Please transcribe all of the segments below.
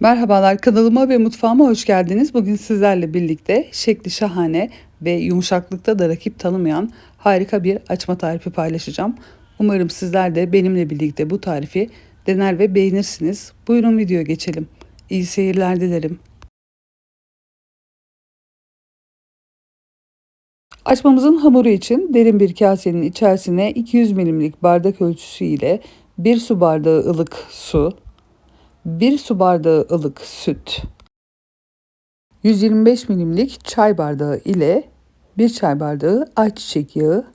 Merhabalar kanalıma ve mutfağıma hoş geldiniz. Bugün sizlerle birlikte şekli şahane ve yumuşaklıkta da rakip tanımayan harika bir açma tarifi paylaşacağım. Umarım sizler de benimle birlikte bu tarifi dener ve beğenirsiniz. Buyurun videoya geçelim. İyi seyirler dilerim. Açmamızın hamuru için derin bir kasenin içerisine 200 milimlik bardak ölçüsü ile 1 su bardağı ılık su, 1 su bardağı ılık süt, 125 milimlik çay bardağı ile 1 çay bardağı ayçiçek yağı,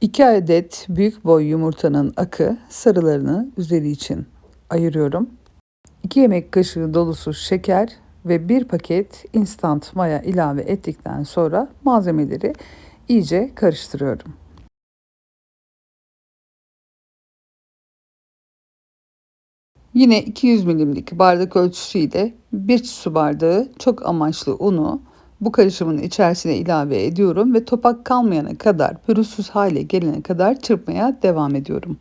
2 adet büyük boy yumurtanın akı sarılarını üzeri için ayırıyorum. 2 yemek kaşığı dolusu şeker ve 1 paket instant maya ilave ettikten sonra malzemeleri iyice karıştırıyorum. Yine 200 milimlik bardak ölçüsüyle 1 su bardağı çok amaçlı unu bu karışımın içerisine ilave ediyorum ve topak kalmayana kadar pürüzsüz hale gelene kadar çırpmaya devam ediyorum.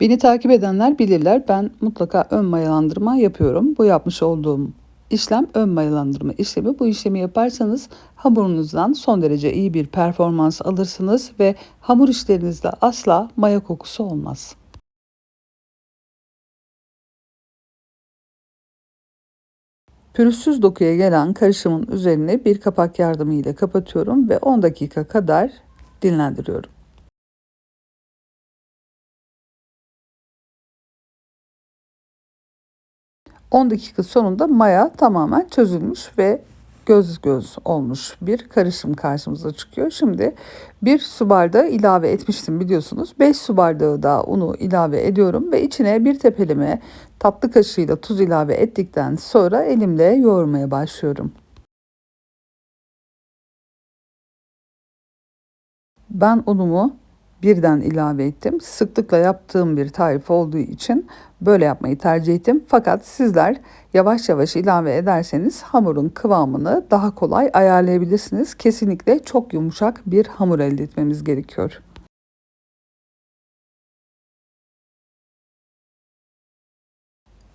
Beni takip edenler bilirler ben mutlaka ön mayalandırma yapıyorum. Bu yapmış olduğum işlem ön mayalandırma işlemi. Bu işlemi yaparsanız hamurunuzdan son derece iyi bir performans alırsınız ve hamur işlerinizde asla maya kokusu olmaz. Pürüzsüz dokuya gelen karışımın üzerine bir kapak yardımıyla kapatıyorum ve 10 dakika kadar dinlendiriyorum. 10 dakika sonunda maya tamamen çözülmüş ve göz göz olmuş bir karışım karşımıza çıkıyor. Şimdi bir su bardağı ilave etmiştim biliyorsunuz. 5 su bardağı daha unu ilave ediyorum ve içine bir tepeleme tatlı kaşığıyla tuz ilave ettikten sonra elimle yoğurmaya başlıyorum. Ben unumu birden ilave ettim. Sıklıkla yaptığım bir tarif olduğu için böyle yapmayı tercih ettim. Fakat sizler yavaş yavaş ilave ederseniz hamurun kıvamını daha kolay ayarlayabilirsiniz. Kesinlikle çok yumuşak bir hamur elde etmemiz gerekiyor.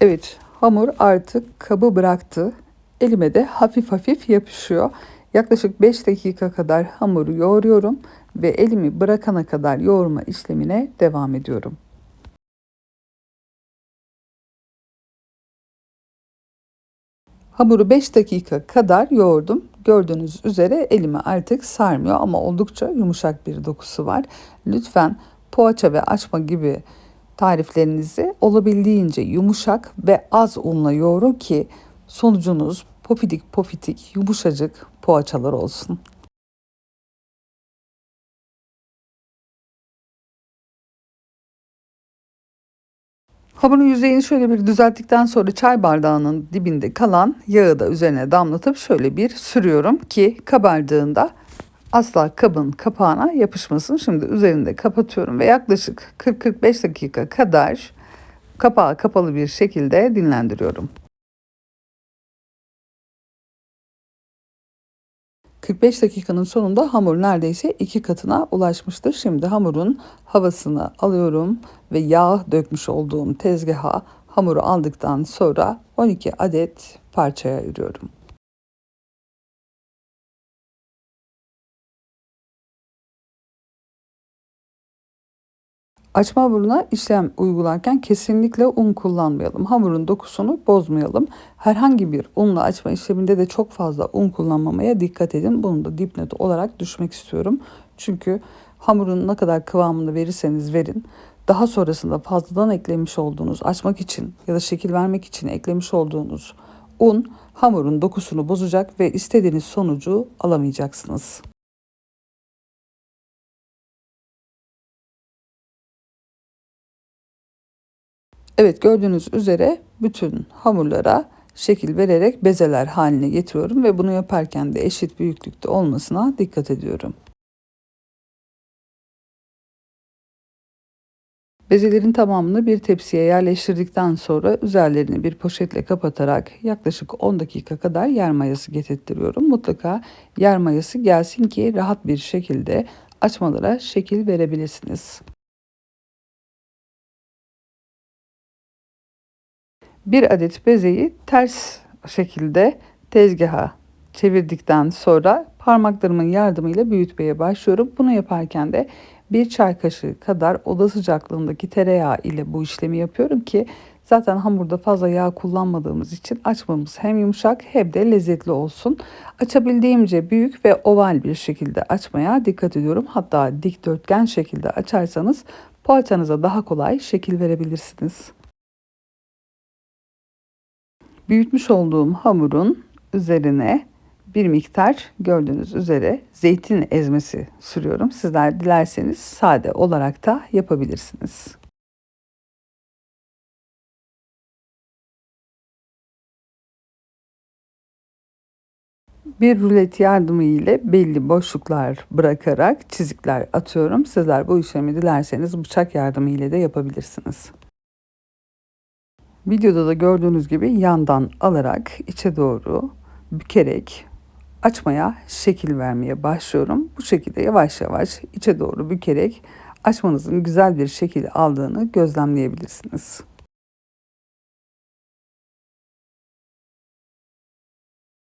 Evet, hamur artık kabı bıraktı. Elime de hafif hafif yapışıyor. Yaklaşık 5 dakika kadar hamuru yoğuruyorum ve elimi bırakana kadar yoğurma işlemine devam ediyorum. Hamuru 5 dakika kadar yoğurdum. Gördüğünüz üzere elimi artık sarmıyor ama oldukça yumuşak bir dokusu var. Lütfen poğaça ve açma gibi tariflerinizi olabildiğince yumuşak ve az unla yoğurun ki sonucunuz pofidik pofidik yumuşacık poğaçalar olsun. Hamurun yüzeyini şöyle bir düzelttikten sonra çay bardağının dibinde kalan yağı da üzerine damlatıp şöyle bir sürüyorum ki kabardığında asla kabın kapağına yapışmasın. Şimdi üzerinde kapatıyorum ve yaklaşık 40-45 dakika kadar kapağı kapalı bir şekilde dinlendiriyorum. 45 dakikanın sonunda hamur neredeyse iki katına ulaşmıştır. Şimdi hamurun havasını alıyorum ve yağ dökmüş olduğum tezgaha hamuru aldıktan sonra 12 adet parçaya ayırıyorum. Açma hamuruna işlem uygularken kesinlikle un kullanmayalım. Hamurun dokusunu bozmayalım. Herhangi bir unla açma işleminde de çok fazla un kullanmamaya dikkat edin. Bunu da dipnot olarak düşmek istiyorum. Çünkü hamurun ne kadar kıvamını verirseniz verin. Daha sonrasında fazladan eklemiş olduğunuz açmak için ya da şekil vermek için eklemiş olduğunuz un hamurun dokusunu bozacak ve istediğiniz sonucu alamayacaksınız. Evet gördüğünüz üzere bütün hamurlara şekil vererek bezeler haline getiriyorum ve bunu yaparken de eşit büyüklükte olmasına dikkat ediyorum. Bezelerin tamamını bir tepsiye yerleştirdikten sonra üzerlerini bir poşetle kapatarak yaklaşık 10 dakika kadar yer mayası getirtiyorum. Mutlaka yer mayası gelsin ki rahat bir şekilde açmalara şekil verebilirsiniz. Bir adet bezeyi ters şekilde tezgaha çevirdikten sonra parmaklarımın yardımıyla büyütmeye başlıyorum. Bunu yaparken de bir çay kaşığı kadar oda sıcaklığındaki tereyağı ile bu işlemi yapıyorum ki zaten hamurda fazla yağ kullanmadığımız için açmamız hem yumuşak hem de lezzetli olsun. Açabildiğimce büyük ve oval bir şekilde açmaya dikkat ediyorum. Hatta dikdörtgen şekilde açarsanız poğaçanıza daha kolay şekil verebilirsiniz. Büyütmüş olduğum hamurun üzerine bir miktar gördüğünüz üzere zeytin ezmesi sürüyorum. Sizler dilerseniz sade olarak da yapabilirsiniz. Bir rulet yardımı ile belli boşluklar bırakarak çizikler atıyorum. Sizler bu işlemi dilerseniz bıçak yardımı ile de yapabilirsiniz. Videoda da gördüğünüz gibi yandan alarak içe doğru bükerek açmaya şekil vermeye başlıyorum. Bu şekilde yavaş yavaş içe doğru bükerek açmanızın güzel bir şekil aldığını gözlemleyebilirsiniz.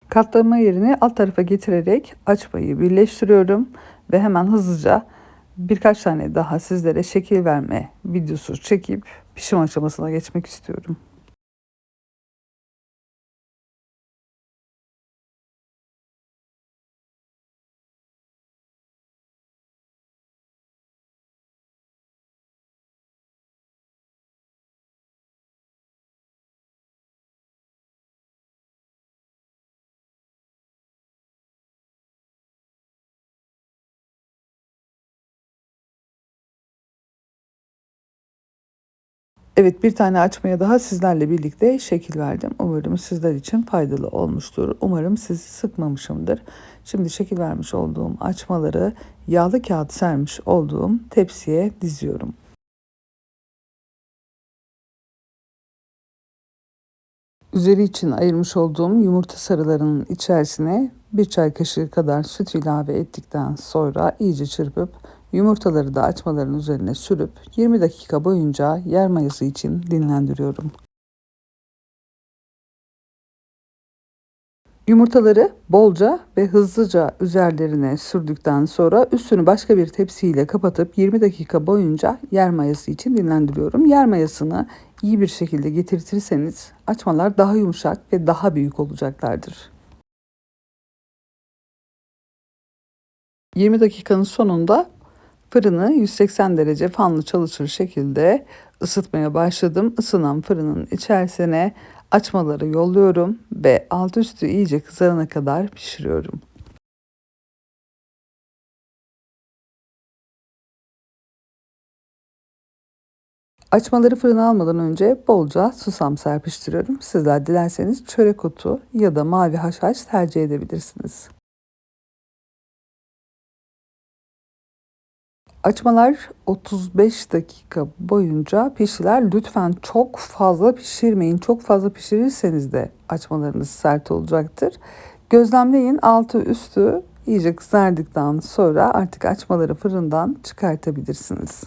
Katlama yerini alt tarafa getirerek açmayı birleştiriyorum ve hemen hızlıca birkaç tane daha sizlere şekil verme videosu çekip pişim aşamasına geçmek istiyorum. Evet bir tane açmaya daha sizlerle birlikte şekil verdim. Umarım sizler için faydalı olmuştur. Umarım sizi sıkmamışımdır. Şimdi şekil vermiş olduğum açmaları yağlı kağıt sermiş olduğum tepsiye diziyorum. Üzeri için ayırmış olduğum yumurta sarılarının içerisine bir çay kaşığı kadar süt ilave ettikten sonra iyice çırpıp Yumurtaları da açmaların üzerine sürüp 20 dakika boyunca yer mayası için dinlendiriyorum. Yumurtaları bolca ve hızlıca üzerlerine sürdükten sonra üstünü başka bir tepsiyle kapatıp 20 dakika boyunca yer mayası için dinlendiriyorum. Yer mayasını iyi bir şekilde getirtirseniz açmalar daha yumuşak ve daha büyük olacaklardır. 20 dakikanın sonunda Fırını 180 derece fanlı çalışır şekilde ısıtmaya başladım. Isınan fırının içerisine açmaları yolluyorum ve alt üstü iyice kızarana kadar pişiriyorum. Açmaları fırına almadan önce bolca susam serpiştiriyorum. Sizler dilerseniz çörek otu ya da mavi haşhaş tercih edebilirsiniz. Açmalar 35 dakika boyunca pişiler. Lütfen çok fazla pişirmeyin. Çok fazla pişirirseniz de açmalarınız sert olacaktır. Gözlemleyin altı üstü iyice kızardıktan sonra artık açmaları fırından çıkartabilirsiniz.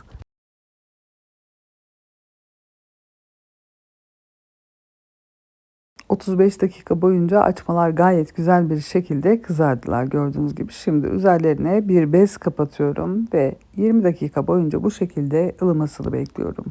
35 dakika boyunca açmalar gayet güzel bir şekilde kızardılar gördüğünüz gibi. Şimdi üzerlerine bir bez kapatıyorum ve 20 dakika boyunca bu şekilde ılımasını bekliyorum.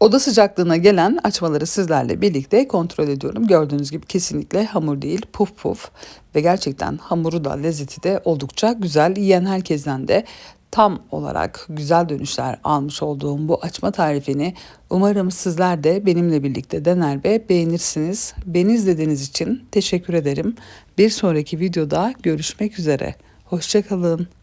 Oda sıcaklığına gelen açmaları sizlerle birlikte kontrol ediyorum. Gördüğünüz gibi kesinlikle hamur değil puf puf ve gerçekten hamuru da lezzeti de oldukça güzel. Yiyen herkesten de tam olarak güzel dönüşler almış olduğum bu açma tarifini umarım sizler de benimle birlikte dener ve beğenirsiniz. Beni izlediğiniz için teşekkür ederim. Bir sonraki videoda görüşmek üzere. Hoşçakalın.